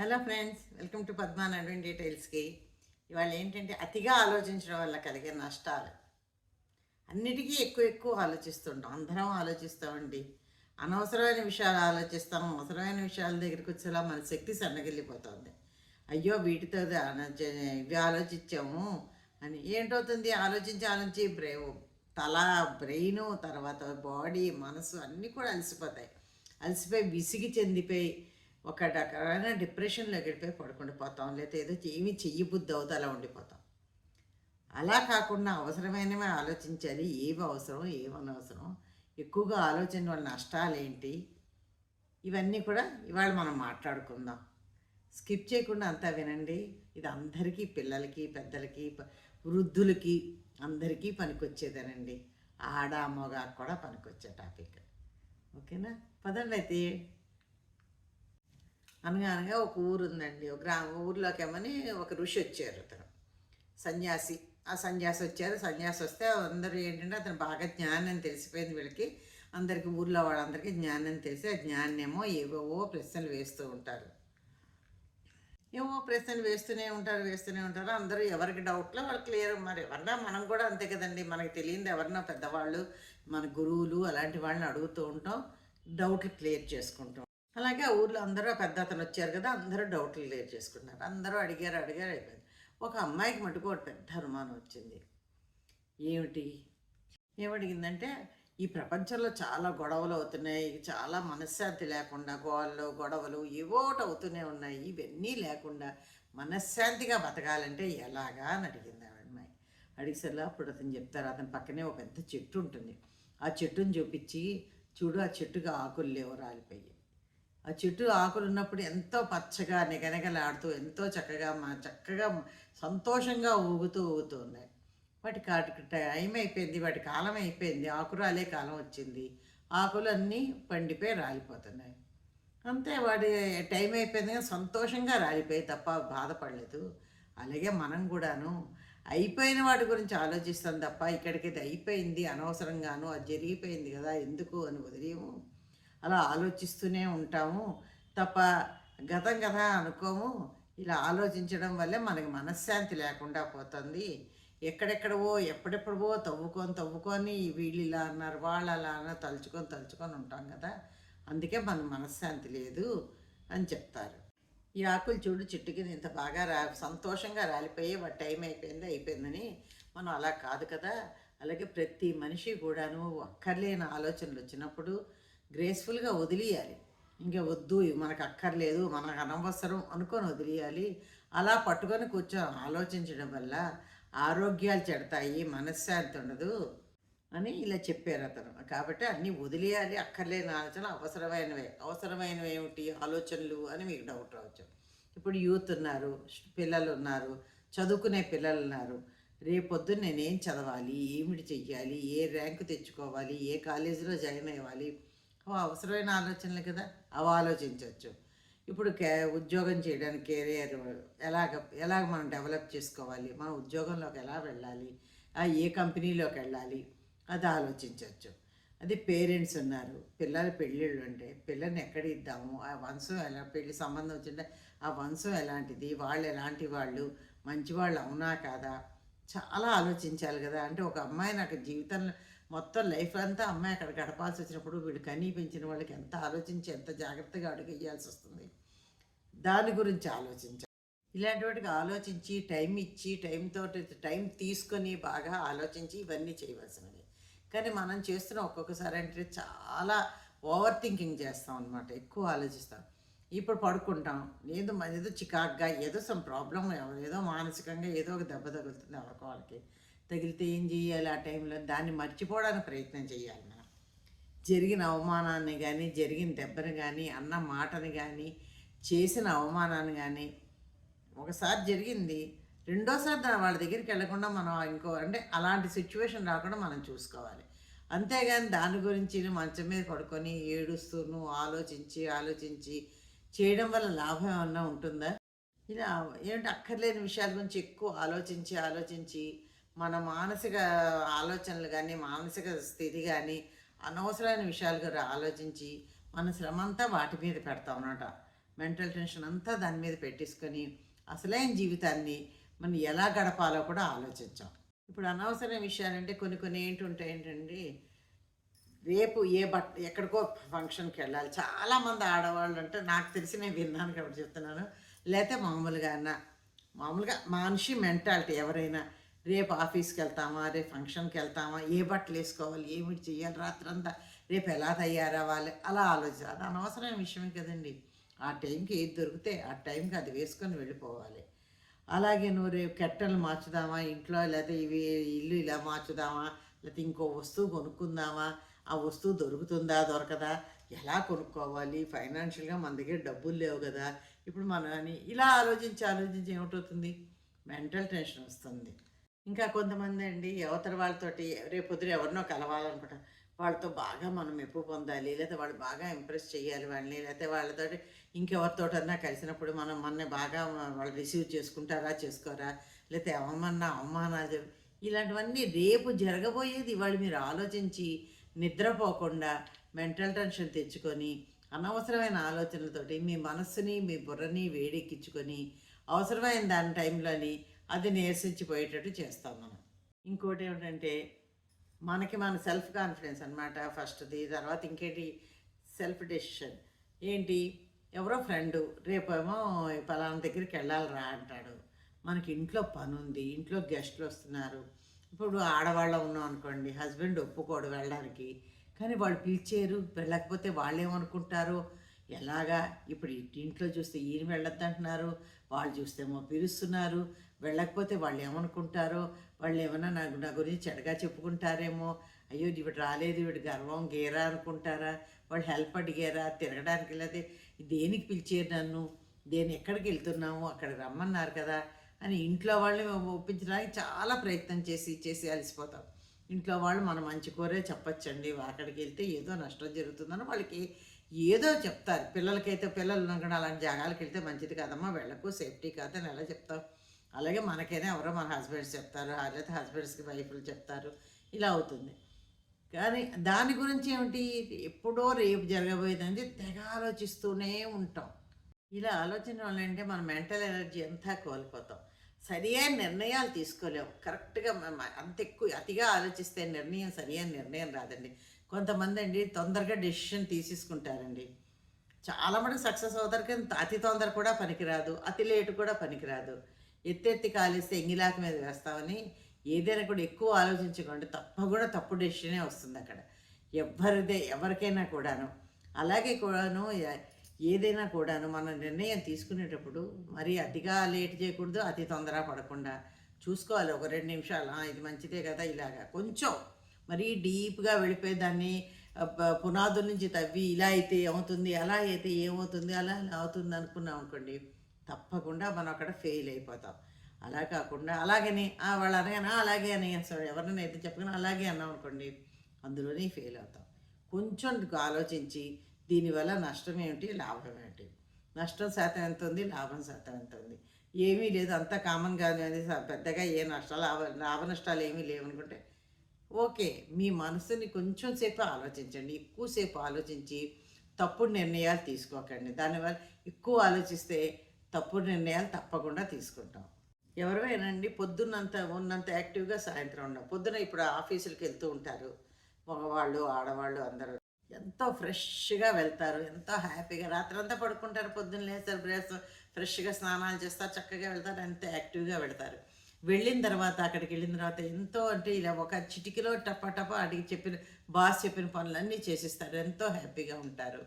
Hello friends welcome to Padma నడ్వెన్ డీటెయిల్స్కి. ఇవాళ ఏంటంటే అతిగా ఆలోచించడం వల్ల కలిగే నష్టాలు. అన్నిటికీ ఎక్కువ ఎక్కువ ఆలోచిస్తుంటాం అందరం ఆలోచిస్తామండి అనవసరమైన విషయాలు ఆలోచిస్తాం అవసరమైన విషయాల దగ్గరికి వచ్చేలా మన శక్తి సన్నగిల్లిపోతుంది. అయ్యో వీటితో దా- ఇవి ఆలోచించాము అని ఏంటవుతుంది? ఆలోచించి ఆలోచించి బ్రెయిన్ తల బ్రెయిన్ తర్వాత బాడీ మనసు అన్నీ కూడా అలసిపోతాయి. అలసిపోయి విసిగి చెందిపోయి ఒక రకమైన డిప్రెషన్లో గడిపోయి పడుకుండి పోతాం. లేదా ఏదో ఏమి చెయ్యి బుద్ధి అవుతా అలా ఉండిపోతాం. అలా కాకుండా అవసరమైనవి ఆలోచించాలి. ఏవి అవసరం ఏమనవసరం ఎక్కువగా ఆలోచన వల్ల నష్టాలు ఏంటి? ఇవన్నీ కూడా ఇవాళ మనం మాట్లాడుకుందాం. స్కిప్ చేయకుండా అంతా వినండి. ఇది అందరికీ పిల్లలకి పెద్దలకి వృద్ధులకి అందరికీ పనికొచ్చేదేనండి. ఆడ మగ కూడా పనికొచ్చే టాపిక్. ఓకేనా? పదండి అయితే. అనగానగా అనగా ఒక ఊరు ఉందండి ఒక గ్రామ. ఊర్లోకి ఏమని ఒక ఋషి వచ్చారు అతను. సన్యాసి. ఆ సన్యాసి వచ్చారు. సన్యాసి వస్తే అందరూ ఏంటంటే అతను బాగా జ్ఞానం తెలిసిపోయింది వీళ్ళకి. అందరికి ఊర్లో వాళ్ళందరికీ జ్ఞానం తెలిసి ఆ జ్ఞానేమో ఏవేవో ప్రశ్నలు వేస్తూ ఉంటారు. ఏమో ప్రశ్నలు వేస్తూనే ఉంటారు వేస్తూనే ఉంటారు. అందరూ ఎవరికి డౌట్లో వాళ్ళు క్లియర్ మరి ఎవరన్నా మనం కూడా అంతే కదండి. మనకి తెలియంది ఎవరన్నా పెద్దవాళ్ళు మన గురువులు అలాంటి వాళ్ళని అడుగుతూ ఉంటాం డౌట్లు క్లియర్ చేసుకుంటాం అలాగే ఆ ఊర్లో అందరూ పెద్ద అతను వచ్చారు కదా అందరూ డౌట్లు క్లియర్ చేసుకున్నారు. అందరూ అడిగారు అడిగారు అయిపోయింది. ఒక అమ్మాయికి మటుకు ఒక పెద్ద అనుమానం వచ్చింది. ఏమిటి? ఏమడిగిందంటే ఈ ప్రపంచంలో చాలా గొడవలు అవుతున్నాయి చాలా మనశ్శాంతి లేకుండా గోళ్ళు గొడవలు ఏవోటి అవుతూనే ఉన్నాయి ఇవన్నీ లేకుండా మనశ్శాంతిగా బతకాలంటే ఎలాగా అని అడిగింది ఆ అమ్మాయి. అడిగేసరిలో అప్పుడు అతను చెప్తారు అతని పక్కనే ఒక పెద్ద చెట్టు ఉంటుంది. ఆ చెట్టుని చూపించి చూడు ఆ చెట్టుకి ఆకులు లేవు రాలిపోయి ఆ చెట్టు ఆకులు ఉన్నప్పుడు ఎంతో పచ్చగా నిగనగలాడుతూ ఎంతో చక్కగా మా చక్కగా సంతోషంగా ఊగుతూ ఊగుతూ ఉన్నాయి. వాటి కాటికి టైం అయిపోయింది వాటి కాలం అయిపోయింది ఆకురాలే కాలం వచ్చింది. ఆకులు అన్నీ పండిపోయి రాలిపోతున్నాయి. అంతే వాడి టైం అయిపోయింది కానీ సంతోషంగా రాలిపోయి తప్ప బాధపడలేదు. అలాగే మనం కూడాను అయిపోయిన వాటి గురించి ఆలోచిస్తాం తప్ప ఇక్కడికి అయితే అయిపోయింది అనవసరంగాను అది జరిగిపోయింది కదా ఎందుకు అని వదిలేము. అలా ఆలోచిస్తూనే ఉంటాము. తప్ప గతం కదా అనుకోము. ఇలా ఆలోచించడం వల్లే మనకి మనశ్శాంతి లేకుండా పోతుంది. ఎక్కడెక్కడవో ఎప్పుడెప్పుడవో తవ్వుకొని తవ్వుకొని వీళ్ళు ఇలా అన్నారు వాళ్ళు అలా అన్నారు తలుచుకొని తలుచుకొని ఉంటాం కదా అందుకే మన మనశ్శాంతి లేదు అని చెప్తారు. ఈ ఆకులు చూడు చెట్టు కింద ఇంత బాగా రా సంతోషంగా రాలిపోయి వాటి టైం అయిపోయింది అయిపోయిందని మనం అలా కాదు కదా. అలాగే ప్రతి మనిషి కూడాను అక్కర్లేని ఆలోచనలు వచ్చినప్పుడు గ్రేస్ఫుల్గా వదిలేయాలి ఇంకా వద్దు మనకు అక్కర్లేదు మనకు అనవసరం అనుకొని వదిలేయాలి అలా పట్టుకొని కూర్చొని ఆలోచించడం వల్ల ఆరోగ్యాలు చెడతాయి మనశ్శాంతి ఉండదు అని ఇలా చెప్పారు అతను. కాబట్టి అన్నీ వదిలేయాలి అక్కర్లేని ఆలోచన అవసరమైనవే. అవసరమైనవి ఏమిటి? ఆలోచనలు అని మీకు డౌట్ రావచ్చు. ఇప్పుడు యూత్ ఉన్నారు పిల్లలు ఉన్నారు చదువుకునే పిల్లలు ఉన్నారు. రేపొద్దున నేనేం చదవాలి? ఏమిటి చెయ్యాలి? ఏ ర్యాంకు తెచ్చుకోవాలి? ఏ కాలేజీలో జాయిన్ అవ్వాలి? అవసరమైన ఆలోచనలు కదా? అవి ఆలోచించవచ్చు ఇప్పుడు కే ఉద్యోగం చేయడానికి కెరియర్ ఎలాగ ఎలాగ మనం డెవలప్ చేసుకోవాలి? మన ఉద్యోగంలోకి ఎలా వెళ్ళాలి? ఆ ఏ కంపెనీలోకి వెళ్ళాలి? అది ఆలోచించవచ్చు అది పేరెంట్స్ ఉన్నారు. పిల్లల పెళ్ళిళ్ళు ఉంటే పిల్లల్ని ఎక్కడ ఇద్దాము? ఆ వంశం ఎలా పెళ్ళి సంబంధం వచ్చింటే ఆ వంశం ఎలాంటిది? వాళ్ళు ఎలాంటి వాళ్ళు? మంచి వాళ్ళు అవునా కాదా? చాలా ఆలోచించాలి కదా? అంటే ఒక అమ్మాయి నాకు జీవితంలో మొత్తం లైఫ్ అంతా అమ్మాయి అక్కడ గడపాల్సి వచ్చినప్పుడు వీడు కనీ పెంచిన వాళ్ళకి ఎంత ఆలోచించి ఎంత జాగ్రత్తగా అడుగేయాల్సి వస్తుంది? దాని గురించి ఆలోచించాలి ఇలాంటి వాటికి ఆలోచించి టైం ఇచ్చి టైంతో టైం తీసుకొని బాగా ఆలోచించి ఇవన్నీ చేయవలసినవి. కానీ మనం చేస్తున్న ఒక్కొక్కసారి అంటే చాలా ఓవర్ థింకింగ్ చేస్తాం అనమాట ఎక్కువ ఆలోచిస్తాం. ఇప్పుడు పడుకుంటాం ఏదో ఏదో చికాగ్గా ఏదో సమ్ ప్రాబ్లం ఏదో మానసికంగా ఏదో ఒక దెబ్బ తగులుతుంది ఎవరికో వాళ్ళకి. తగిలితే ఏం చేయాలి ఆ టైంలో? దాన్ని మర్చిపోవడానికి ప్రయత్నం చేయాలి మనం. జరిగిన అవమానాన్ని కానీ జరిగిన దెబ్బని కానీ అన్న మాటని కానీ చేసిన అవమానాన్ని కానీ ఒకసారి జరిగింది రెండోసారి దాని వాళ్ళ దగ్గరికి వెళ్ళకుండా మనం ఇంకో అంటే అలాంటి సిచ్యువేషన్ రాకుండా మనం చూసుకోవాలి. అంతేగాని దాని గురించి మంచం మీద పడుకొని ఏడుస్తూను ఆలోచించి ఆలోచించి చేయడం వల్ల లాభం ఏమన్నా ఉంటుందా? ఇలా ఏంటి అక్కర్లేని విషయాల గురించి ఎక్కువ ఆలోచించి ఆలోచించి మన మానసిక ఆలోచనలు కానీ మానసిక స్థితి కానీ అనవసరమైన విషయాల గురించి ఆలోచించి మన శ్రమ అంతా వాటి మీద పెడతాం అన్నమాట మెంటల్ టెన్షన్ అంతా దాని మీద పెట్టేసుకొని అసలైన జీవితాన్ని మనం ఎలా గడపాలో కూడా ఆలోచించాం. ఇప్పుడు అనవసరమైన విషయాలంటే కొన్ని కొన్ని ఏంటుంటాయి ఏంటండి? రేపు ఏ బట్ ఎక్కడికో ఫంక్షన్కి వెళ్ళాలి. చాలామంది ఆడవాళ్ళు అంటే నాకు తెలిసి నేను విన్నాను కాబట్టి చెప్తున్నాను. లేకపోతే మామూలుగా అన్న. మామూలుగా మనిషి మెంటాలిటీ ఎవరైనా రేపు ఆఫీస్కి వెళ్తామా రేపు ఫంక్షన్కి వెళ్తామా ఏ బట్టలు వేసుకోవాలి ఏమిటి చేయాలి రాత్రంతా రేపు ఎలా తయారవ్వాలి అలా ఆలోచించాలి అది అనవసరమైన విషయం కదండి. ఆ టైంకి ఏది దొరికితే ఆ టైంకి అది వేసుకొని వెళ్ళిపోవాలి. అలాగే నువ్వు రేపు కెట్టలు మార్చుదామా ఇంట్లో లేకపోతే ఇవి ఇల్లు ఇలా మార్చుదామా లేకపోతే ఇంకో వస్తువు కొనుక్కుందామా ఆ వస్తువు దొరుకుతుందా దొరకదా ఎలా కొనుక్కోవాలి ఫైనాన్షియల్గా మన దగ్గర డబ్బులు లేవు కదా ఇప్పుడు మనం అని ఇలా ఆలోచించి ఆలోచించి ఏమిటవుతుంది? మెంటల్ టెన్షన్ వస్తుంది. ఇంకా కొంతమంది అండి అవతల వాళ్ళతోటి రేపు పొద్దున ఎవరినో కలవాలనుకుంటారు. వాళ్ళతో బాగా మనం మెప్పు పొందాలి లేకపోతే వాళ్ళు బాగా ఇంప్రెస్ చేయాలి వాళ్ళని లేకపోతే వాళ్ళతోటి ఇంకెవరితోటన్నా కలిసినప్పుడు మనం మన బాగా వాళ్ళు రిసీవ్ చేసుకుంటారా చేసుకోరా లేకపోతే ఏమన్నా అవమానాలు ఇలాంటివన్నీ రేపు జరగబోయేది వాళ్ళు మీరు ఆలోచించి నిద్రపోకుండా మెంటల్ టెన్షన్ తెచ్చుకొని అనవసరమైన ఆలోచనలతోటి మీ మనస్సుని మీ బుర్రని వేడెక్కించుకొని అవసరమైన దాని టైంలోని అది నీరసించిపోయేటట్టు చేస్తాం మనం. ఇంకోటి ఏమిటంటే మనకి మన సెల్ఫ్ కాన్ఫిడెన్స్ అనమాట ఫస్ట్ది తర్వాత ఇంకేంటి? Self decision. ఏంటి? ఎవరో ఫ్రెండు రేపేమో పలానా దగ్గరికి వెళ్ళాలి రా అంటాడు. మనకి ఇంట్లో పని ఉంది ఇంట్లో గెస్ట్లు వస్తున్నారు. ఇప్పుడు ఆడవాళ్ళం ఉన్నాం అనుకోండి హస్బెండ్ ఒప్పుకోడు వెళ్ళడానికి. కానీ వాళ్ళు పిలిచారు వెళ్ళకపోతే వాళ్ళు ఏమనుకుంటారు ఎలాగా? ఇప్పుడు ఇంట్లో చూస్తే ఈయన వెళ్ళొద్దు అంటున్నారు వాళ్ళు చూస్తేమో పిలుస్తున్నారు. వెళ్ళకపోతే వాళ్ళు ఏమనుకుంటారో వాళ్ళు ఏమైనా నాకు నా గురించి చెడగా చెప్పుకుంటారేమో అయ్యో ఇవిడు రాలేదు ఇవిడు గర్వం గేరా అనుకుంటారా వాళ్ళు హెల్ప్ అడిగారా తిరగడానికి లేకపోతే దేనికి పిలిచారు నన్ను దేని ఎక్కడికి వెళ్తున్నాము అక్కడికి రమ్మన్నారు కదా అని ఇంట్లో వాళ్ళని ఒప్పించడానికి చాలా ప్రయత్నం చేసి చేసి అలసిపోతాం. ఇంట్లో వాళ్ళు మన మంచి కోరే చెప్పచ్చండి అక్కడికి వెళ్తే ఏదో నష్టం జరుగుతుందని వాళ్ళకి ఏదో చెప్తారు. పిల్లలకైతే పిల్లలు అలాంటి జాగాలకు వెళ్తే మంచిది కాదమ్మా వెళ్ళకు సేఫ్టీ కాదని ఎలా చెప్తాం అలాగే మనకైనా ఎవరో మన హస్బెండ్స్ చెప్తారు లేకపోతే హస్బెండ్స్కి వైఫ్లు చెప్తారు ఇలా అవుతుంది. కానీ దాని గురించి ఏమిటి? ఎప్పుడో రేపు జరగబోయేదని తెగ ఆలోచిస్తూనే ఉంటాం. ఇలా ఆలోచన వల్లంటే మన మెంటల్ ఎనర్జీ అంతా కోల్పోతాం. సరి అయిన నిర్ణయాలు తీసుకోలేము కరెక్ట్గా అంత ఎక్కువ అతిగా ఆలోచిస్తే నిర్ణయం సరి అయిన నిర్ణయం రాదండి. కొంతమంది అండి తొందరగా డెసిషన్ తీసేసుకుంటారండి. చాలా మంది సక్సెస్ అవుతారు కానీ అతి తొందర కూడా పనికిరాదు అతి లేటు కూడా పనికిరాదు. ఎత్తెత్తి కాలిస్తే ఎంగిలాక మీద వేస్తామని ఏదైనా కూడా ఎక్కువ ఆలోచించకండి తప్ప కూడా తప్పు డెసిషనే వస్తుంది అక్కడ. ఎవరిదే ఎవరికైనా కూడాను. అలాగే కూడాను ఏదైనా కూడాను మన నిర్ణయం తీసుకునేటప్పుడు మరి అతిగా లేట్ చేయకూడదు అతి తొందర పడకుండా చూసుకోవాలి. ఒక రెండు నిమిషాలు ఇది మంచిదే కదా ఇలాగా. కొంచెం మరీ డీప్గా వెళ్ళిపోయి దాన్ని పునాదుల నుంచి తవ్వి ఇలా అయితే ఏమవుతుంది అలా అయితే ఏమవుతుంది అలా అవుతుంది అనుకున్నాం అనుకోండి తప్పకుండా మనం అక్కడ ఫెయిల్ అయిపోతాం. అలా కాకుండా అలాగని వాళ్ళు అనగానే అలాగే అని సారీ ఎవరినైనా అయితే చెప్పగానే అలాగే అన్నాం అనుకోండి అందులోనే ఫెయిల్ అవుతాం. కొంచెం ఆలోచించి దీనివల్ల నష్టం ఏమిటి లాభం ఏమిటి? నష్టం శాతం ఎంత ఉంది లాభం శాతం ఎంత ఉంది? ఏమీ లేదు అంత కామన్గా ఉంది పెద్దగా ఏ నష్టాలు లాభ లాభ నష్టాలు ఏమీ లేవనుకుంటే ఓకే మీ మనసుని కొంచెం సేపు ఆలోచించండి ఎక్కువసేపు ఆలోచించి తప్పుడు నిర్ణయాలు తీసుకోకండి. దానివల్ల ఎక్కువ ఆలోచిస్తే తప్పుడు నిర్ణయాలు తప్పకుండా తీసుకుంటాం. ఎవరైనాండి పొద్దున్నంత ఉన్నంత యాక్టివ్గా సాయంత్రం ఉండం పొద్దున ఇప్పుడు ఆఫీసులకు వెళ్తూ ఉంటారు. మగవాళ్ళు ఆడవాళ్ళు అందరూ ఎంతో ఫ్రెష్గా వెళ్తారు ఎంతో హ్యాపీగా రాత్రి అంతా పడుకుంటారు పొద్దున్న లేస్తారు బ్రేస్ ఫ్రెష్గా స్నానాలు చేస్తారు చక్కగా వెళ్తారు ఎంతో యాక్టివ్గా వెళ్తారు. వెళ్ళిన తర్వాత అక్కడికి వెళ్ళిన తర్వాత ఎంతో అంటే ఇలా ఒక చిటికలో టపా అడిగి చెప్పిన బాస్ చెప్పిన పనులన్నీ చేసిస్తారు ఎంతో హ్యాపీగా ఉంటారు.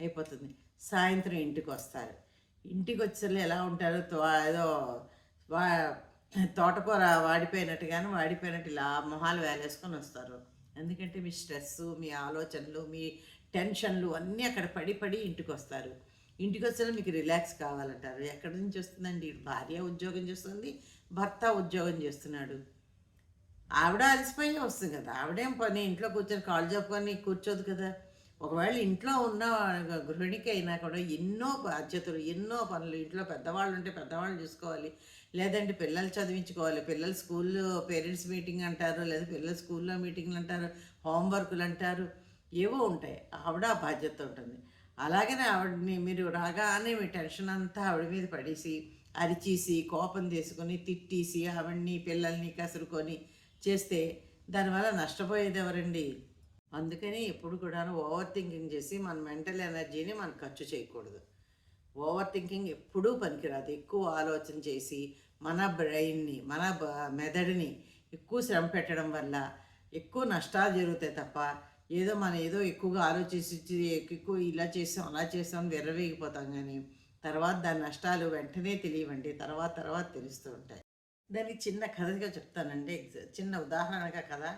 అయిపోతుంది. సాయంత్రం ఇంటికి వస్తారు. ఇంటికి వచ్చేళ్ళు ఎలా ఉంటారో తో- ఏదో వా తోటకూర వాడిపోయినట్టుగాను వాడిపోయినట్టు ఇలా మొహాలు వేలేసుకొని వస్తారు. ఎందుకంటే మీ స్ట్రెస్ మీ ఆలోచనలు మీ టెన్షన్లు అన్నీ అక్కడ పడి పడి ఇంటికి వస్తారు ఇంటికి వచ్చేలా మీకు రిలాక్స్ కావాలంటారు. ఎక్కడి నుంచి వస్తుందండి? భార్య ఉద్యోగం చేస్తుంది భర్త ఉద్యోగం చేస్తున్నాడు. ఆవిడ అలసిపోయి వస్తుంది కదా. ఆవిడేం పని? ఇంట్లో కూర్చొని కాళ్ళు చెప్పుకొని కూర్చోదు కదా. ఒకవేళ ఇంట్లో ఉన్న గృహిణికి అయినా కూడా ఎన్నో బాధ్యతలు ఎన్నో పనులు ఇంట్లో పెద్దవాళ్ళు ఉంటే పెద్దవాళ్ళు చూసుకోవాలి. లేదంటే పిల్లలు చదివించుకోవాలి. పిల్లలు స్కూల్లో పేరెంట్స్ మీటింగ్ అంటారు లేదా పిల్లలు స్కూల్లో మీటింగ్లు అంటారు హోంవర్క్లు అంటారు ఏవో ఉంటాయి. ఆవిడ బాధ్యత ఉంటుంది. అలాగనే ఆవిడని మీరు రాగానే మీ టెన్షన్ అంతా ఆవిడ మీద పడేసి అరిచేసి కోపం తీసుకొని తిట్టేసి ఆవిడ్ని పిల్లల్ని కసురుకొని చేస్తే దానివల్ల నష్టపోయేది ఎవరండి? అందుకని ఎప్పుడు కూడా ఓవర్ థింకింగ్ చేసి మన మెంటల్ ఎనర్జీని మనం ఖర్చు చేయకూడదు. ఓవర్ థింకింగ్ ఎప్పుడూ పనికిరాదు. ఎక్కువ ఆలోచన చేసి మన బ్రెయిన్ని మన బ- మెదడుని ఎక్కువ శ్రమ పెట్టడం వల్ల ఎక్కువ నష్టాలు జరుగుతాయి తప్ప ఏదో మనం ఏదో ఎక్కువగా ఆలోచించి ఎక్కువ ఇలా చేసాం అలా చేసాం అని కానీ తర్వాత దాని నష్టాలు వెంటనే తెలియవండి. తర్వాత తర్వాత తెలుస్తూ ఉంటాయి. దానికి చిన్న కథగా చెప్తానండి. చిన్న ఉదాహరణగా కథ.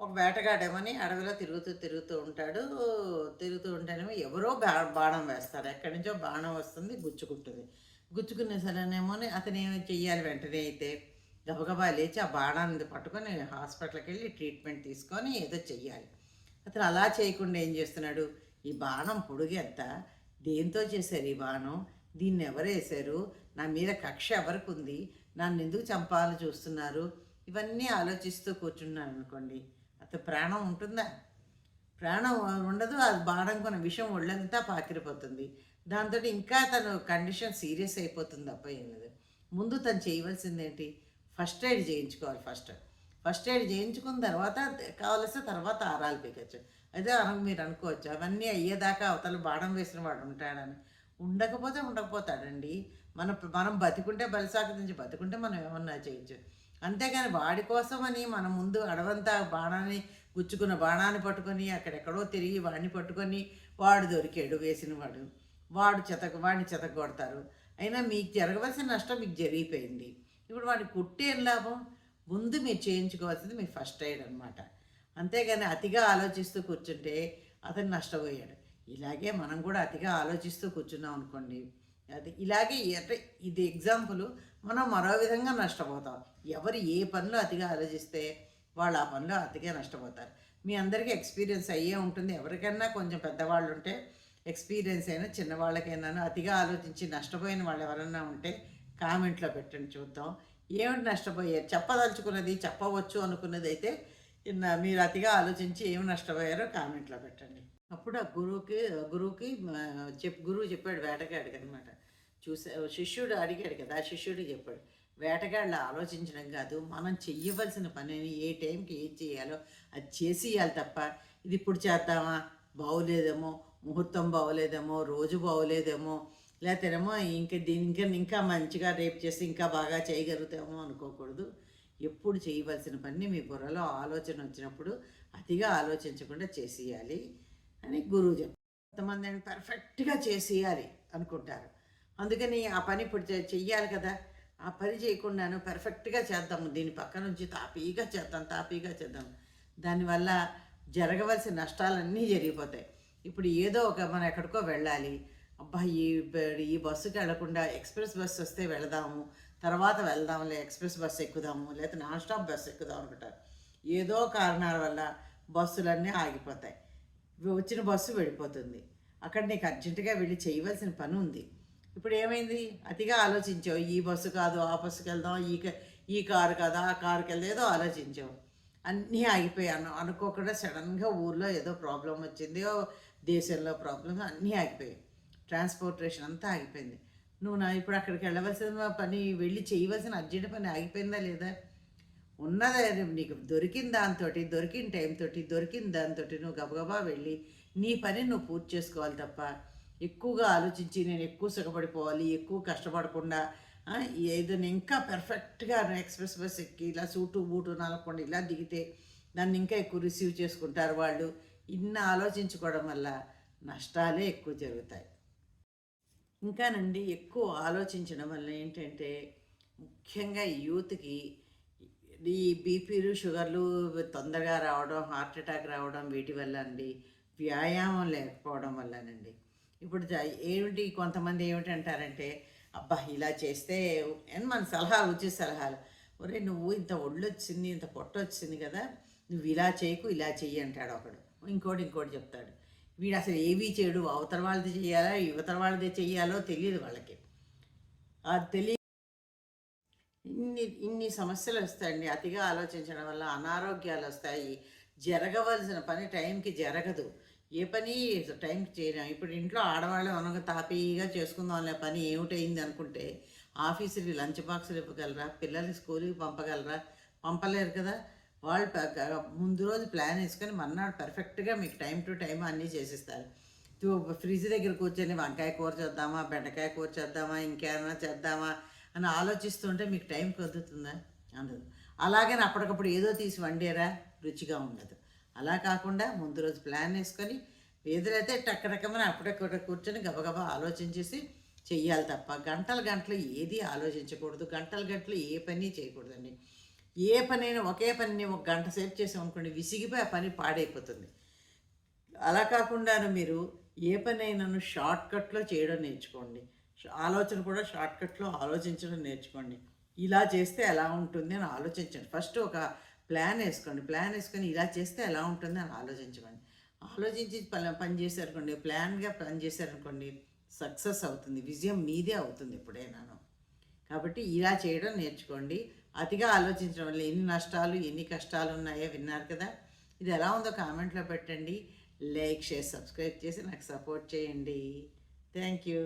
ఒక వేటగాడేమని అడవిలో తిరుగుతూ తిరుగుతూ ఉంటాడు. తిరుగుతూ ఉంటేనేమో ఎవరో బా బాణం వేస్తారు. ఎక్కడి నుంచో బాణం వస్తుంది గుచ్చుకుంటుంది. గుచ్చుకునే సరేనేమో అతను ఏమి చెయ్యాలి వెంటనే అయితే? గబగబా లేచి ఆ బాణాన్ని పట్టుకొని హాస్పిటల్కి వెళ్ళి ట్రీట్మెంట్ తీసుకొని ఏదో చెయ్యాలి. అతను అలా చేయకుండా ఏం చేస్తున్నాడు? ఈ బాణం పొడుగు దేంతో చేశారు ఈ బాణం? దీన్ని ఎవరు వేశారు? నా మీద కక్ష ఎవరికి ఉంది? నన్ను ఎందుకు చంపాలని చూస్తున్నారు? ఇవన్నీ ఆలోచిస్తూ కూర్చున్నాను అనుకోండి ప్రాణం ఉంటుందా? ప్రాణం ఉండదు అది బాణం కొన్న విషయం ఒళ్ళంతా పాకిరిపోతుంది. దాంతో ఇంకా తను కండిషన్ సీరియస్ అయిపోతుంది తప్ప ఏం లేదు ముందు తను చేయవలసింది ఏంటి ఫస్ట్ ఎయిడ్ చేయించుకోవాలి ఫస్ట్. ఫస్ట్ ఎయిడ్ చేయించుకున్న తర్వాత కావలసిన తర్వాత ఆరాలు పీకచ్చు. అదే మీరు అనుకోవచ్చు అవన్నీ అయ్యేదాకా అవతల బాణం వేసిన వాడు ఉంటాడని. ఉండకపోతే ఉండకపోతాడండి. మన మనం బతికుంటే బలిసాకు నుంచి బతికుంటే మనం ఏమన్నా చేయొచ్చు. అంతేగాని వాడి కోసమని మన ముందు అడవంతా బాణాన్ని గుచ్చుకున్న బాణాన్ని పట్టుకొని అక్కడెక్కడో తిరిగి వాడిని పట్టుకొని వాడు దొరికాడు వేసిన వాడు. వాడు చెతక వాడిని చెతకొడతారు అయినా మీకు జరగవలసిన నష్టం మీకు జరిగిపోయింది. ఇప్పుడు వాడిని కుట్టేం లాభం? ముందు మీరు చేయించుకోవాల్సింది మీ ఫస్ట్ ఎయిడ్ అనమాట అంతేగాని అతిగా ఆలోచిస్తూ కూర్చుంటే అతను నష్టపోయాడు. ఇలాగే మనం కూడా అతిగా ఆలోచిస్తూ కూర్చున్నాం అనుకోండి. అది ఇలాగే ఇది ఎగ్జాంపుల్ మనం మరో విధంగా నష్టపోతాం. ఎవరు ఏ పనులు అతిగా ఆలోచిస్తే వాళ్ళు ఆ పనులు అతిగా నష్టపోతారు. మీ అందరికీ ఎక్స్పీరియన్స్ అయ్యే ఉంటుంది. ఎవరికైనా కొంచెం పెద్దవాళ్ళు ఉంటే ఎక్స్పీరియన్స్ అయినా చిన్నవాళ్ళకైనా అతిగా ఆలోచించి నష్టపోయిన వాళ్ళు ఎవరైనా ఉంటే కామెంట్లో పెట్టండి చూద్దాం. ఏమిటి నష్టపోయారు చెప్పదలుచుకున్నది చెప్పవచ్చు అనుకున్నది అయితే మీరు అతిగా ఆలోచించి ఏమి నష్టపోయారో కామెంట్లో పెట్టండి. అప్పుడు ఆ గురువుకి గురువుకి చెప్ గురువు చెప్పాడు వేటగాడికి అనమాట చూసే శిష్యుడు అడిగాడు కదా శిష్యుడు చెప్పాడు వేటగాళ్ళు ఆలోచించడం కాదు మనం చెయ్యవలసిన పనిని ఏ టైంకి ఏం చేయాలో అది చేసేయాలి తప్ప ఇది ఇప్పుడు చేద్దామా? బాగోలేదేమో ముహూర్తం బాగోలేదేమో రోజు బాగోలేదేమో లేకపోతేనేమో ఇంకా దీనికి ఇంకా మంచిగా రేపు చేసి ఇంకా బాగా చేయగలుగుతామో అనుకోకూడదు. ఎప్పుడు చేయవలసిన పని మీ బుర్రలో ఆలోచన వచ్చినప్పుడు అతిగా ఆలోచించకుండా చేసేయాలి అని గురువు చెప్పారు కొంతమంది పర్ఫెక్ట్గా చేసేయాలి అనుకుంటారు. అందుకని ఆ పని ఇప్పుడు చెయ్యాలి కదా. ఆ పని చేయకుండాను పర్ఫెక్ట్గా చేద్దాము దీని పక్క నుంచి తాపీగా చేద్దాం తాపీగా చేద్దాం. దానివల్ల జరగవలసిన నష్టాలన్నీ జరిగిపోతాయి. ఇప్పుడు ఏదో ఒక మనం ఎక్కడికో వెళ్ళాలి. అబ్బా ఈ ఈ బస్సుకి వెళ్ళకుండా ఎక్స్ప్రెస్ బస్సు వస్తే వెళదాము. తర్వాత వెళ్దాంలే ఎక్స్ప్రెస్ బస్సు ఎక్కుదాము లేకపోతే నాన్ స్టాప్ బస్సు ఎక్కుదాం అనుకుంటారు ఏదో కారణాల వల్ల బస్సులన్నీ ఆగిపోతాయి. వచ్చిన బస్సు వెళ్ళిపోతుంది అక్కడ నీకు అర్జెంటుగా వెళ్ళి చేయవలసిన పని ఉంది. ఇప్పుడు ఏమైంది అతిగా ఆలోచించావు. ఈ బస్సు కాదు ఆ బస్సుకి వెళ్దాం ఈ క- ఈ కారు కాదు ఆ కారుకి వెళ్దాం ఏదో ఆలోచించావు. అన్నీ ఆగిపోయాను అనుకోకుండా సడన్గా ఊర్లో ఏదో ప్రాబ్లం వచ్చింది దేశంలో ప్రాబ్లం అన్నీ ఆగిపోయాయి. ట్రాన్స్పోర్టేషన్ అంతా ఆగిపోయింది. నువ్వు నా ఇప్పుడు అక్కడికి వెళ్ళవలసిన పని వెళ్ళి చేయవలసిన అర్జెంట్ పని ఆగిపోయిందా లేదా? ఉన్నదే నీకు దొరికిన దాంతో దొరికిన టైంతో దొరికిన దాంతో నువ్వు గబగబా వెళ్ళి నీ పని నువ్వు పూర్తి చేసుకోవాలి తప్ప ఎక్కువగా ఆలోచించి నేను ఎక్కువ సుఖపడిపోవాలి ఎక్కువ కష్టపడకుండా ఏదైనా ఏదో ఇంకా పెర్ఫెక్ట్గా ఎక్స్ప్రెస్ బస్ ఎక్కి ఇలా సూటు బూటు నలగకుండా ఇలా దిగితే దాన్ని ఇంకా ఎక్కువ రిసీవ్ చేసుకుంటారు వాళ్ళు. ఇన్ని ఆలోచించుకోవడం వల్ల నష్టాలే ఎక్కువ జరుగుతాయి. ఇంకానండి ఎక్కువ ఆలోచించడం వల్ల ఏంటంటే ముఖ్యంగా యూత్కి ఈ బీపీలు షుగర్లు తొందరగా రావడం హార్ట్ అటాక్ రావడం వీటి వల్ల అండి వ్యాయామం లేకపోవడం వల్లనండి. ఇప్పుడు ఏమిటి కొంతమంది ఏమిటి అంటారంటే అబ్బా ఇలా చేస్తే అని మన సలహాలు వచ్చే సలహాలు. ఒరే నువ్వు ఇంత ఒళ్ళు వచ్చింది ఇంత పొట్ట వచ్చింది కదా నువ్వు ఇలా చేయకు ఇలా చెయ్యి అంటాడు ఒకడు. ఇంకోటి ఇంకోటి చెప్తాడు. వీడు అసలు ఏవీ చేయడు. అవతల వాళ్ళది చేయాలా యువతల వాళ్ళది చెయ్యాలో తెలియదు వాళ్ళకి. అది తెలియ ఇన్ని ఇన్ని సమస్యలు వస్తాయండి. అతిగా ఆలోచించడం వల్ల అనారోగ్యాలు వస్తాయి. జరగవలసిన పని టైంకి జరగదు. ఏ పని టైంకి చేయలేం. ఇప్పుడు ఇంట్లో ఆడవాళ్ళు అనగా తాపీగా చేసుకుందాంలే పని ఏమిటైంది అనుకుంటే ఆఫీసుకి లంచ్ బాక్సులు ఇవ్వగలరా? పిల్లల్ని స్కూల్కి పంపగలరా? పంపలేరు కదా. వాళ్ళు ముందు రోజు ప్లాన్ వేసుకొని మర్నాడు పర్ఫెక్ట్గా మీకు టైం టు టైం అన్నీ చేసిస్తారు. ఫ్రిడ్జ్ దగ్గర కూర్చొని వంకాయ కూర చేద్దామా బెండకాయ కూర చేద్దామా ఇంకేమైనా చేద్దామా అని ఆలోచిస్తుంటే మీకు టైం కుదురుతుందా? అందదు. అలాగని అప్పటికప్పుడు ఏదో తీసి వండేరా రుచిగా ఉండదు. అలా కాకుండా ముందు రోజు ప్లాన్ వేసుకొని ఎదురైతే టక్కడక్కమని అప్పుడక్కడ కూర్చొని గబగబా ఆలోచించేసి చెయ్యాలి తప్ప గంటల గంటలు ఏది ఆలోచించకూడదు గంటల గంటలు ఏ పని చేయకూడదండి. ఏ పనైనా ఒకే పనిని ఒక గంట సేపు చేసాం అనుకోండి విసిగిపోయి ఆ పని పాడైపోతుంది. అలా కాకుండా మీరు ఏ పనైనాను షార్ట్ కట్లో చేయడం నేర్చుకోండి. ఆలోచన కూడా షార్ట్ కట్లో ఆలోచించడం నేర్చుకోండి. ఇలా చేస్తే ఎలా ఉంటుంది అని ఆలోచించండి. ఫస్ట్ ఒక ప్లాన్ వేసుకోండి ప్లాన్ వేసుకొని ఇలా చేస్తే ఎలా ఉంటుంది అని ఆలోచించుకోండి ఆలోచించి పని పని చేశారనుకోండి ప్లాన్గా పని చేశారనుకోండి సక్సెస్ అవుతుంది విజయం మీదే అవుతుంది ఎప్పుడైనాను. కాబట్టి ఇలా చేయడం నేర్చుకోండి. అతిగా ఆలోచించడం వల్ల ఎన్ని నష్టాలు ఎన్ని కష్టాలు ఉన్నాయో విన్నారు కదా? ఇది ఎలా ఉందో కామెంట్లో పెట్టండి. లైక్ షేర్ సబ్స్క్రైబ్ చేసి నాకు సపోర్ట్ చేయండి. Thank you.